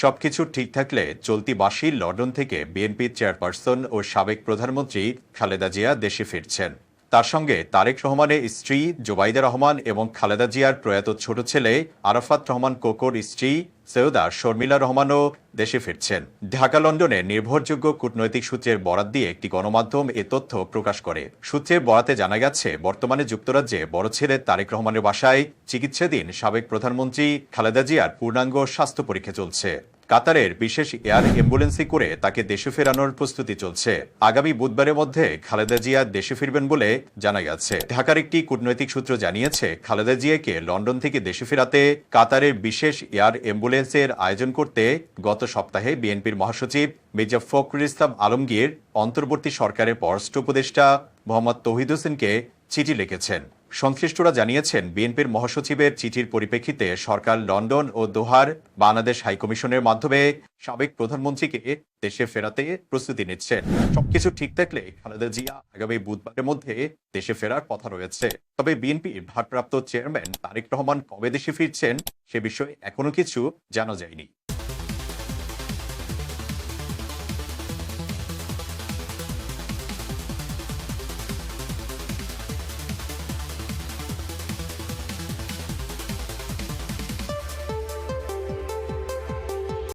সবকিছু ঠিক থাকলে চলতি মাসেই লন্ডন থেকে বিএনপির চেয়ারপারসন ও সাবেক প্রধানমন্ত্রী খালেদা জিয়া দেশে ফিরছেন। তার সঙ্গে তারেক রহমানের স্ত্রী জোবাইদা রহমান এবং খালেদা জিয়ার প্রয়াত ছোট ছেলে আরাফাত রহমান কোকোর স্ত্রী সৈয়দা শর্মিলা রহমানও দেশে ফিরছেন। ঢাকা, লন্ডনে নির্ভরযোগ্য কূটনৈতিক সূত্রের বরাত দিয়ে একটি গণমাধ্যম এ তথ্য প্রকাশ করে। সূত্রের বরাতে জানা গেছে, বর্তমানে যুক্তরাজ্যে বড় ছেলে তারেক রহমানের বাসায় চিকিৎসাধীন সাবেক প্রধানমন্ত্রী খালেদা জিয়ার পূর্ণাঙ্গ স্বাস্থ্য পরীক্ষা চলছে। কাতারের বিশেষ এয়ার অ্যাম্বুলেন্সে করে তাকে দেশে ফেরানোর প্রস্তুতি চলছে। আগামী বুধবারের মধ্যে খালেদা জিয়া দেশে ফিরবেন বলে জানা গেছে। ঢাকার একটি কূটনৈতিক সূত্র জানিয়েছে, খালেদা জিয়াকে লন্ডন থেকে দেশে ফেরাতে কাতারের বিশেষ এয়ার অ্যাম্বুলেন্সের আয়োজন করতে গত সপ্তাহে বিএনপির মহাসচিব মির্জা ফখরুল ইসলাম আলমগীর অন্তর্বর্তী সরকারের পররাষ্ট্র উপদেষ্টা মোহাম্মদ তৌহিদ হোসেনকে চিঠি লিখেছেন। সংশ্লিষ্টরা জানিয়েছেন, বিএনপির মহাসচিবের চিঠির পরিপ্রেক্ষিতে সরকার লন্ডন ও দোহার বাংলাদেশ হাইকমিশনের মাধ্যমে সাবেক প্রধানমন্ত্রীকে দেশে ফেরাতে প্রস্তুতি নিচ্ছেন। সবকিছু ঠিক থাকলে খালেদা জিয়া আগামী বুধবারের মধ্যে দেশে ফেরার কথা রয়েছে। তবে বিএনপির ভারপ্রাপ্ত চেয়ারম্যান তারেক রহমান কবে দেশে ফিরছেন সে বিষয়ে এখনও কিছু জানা যায়নি।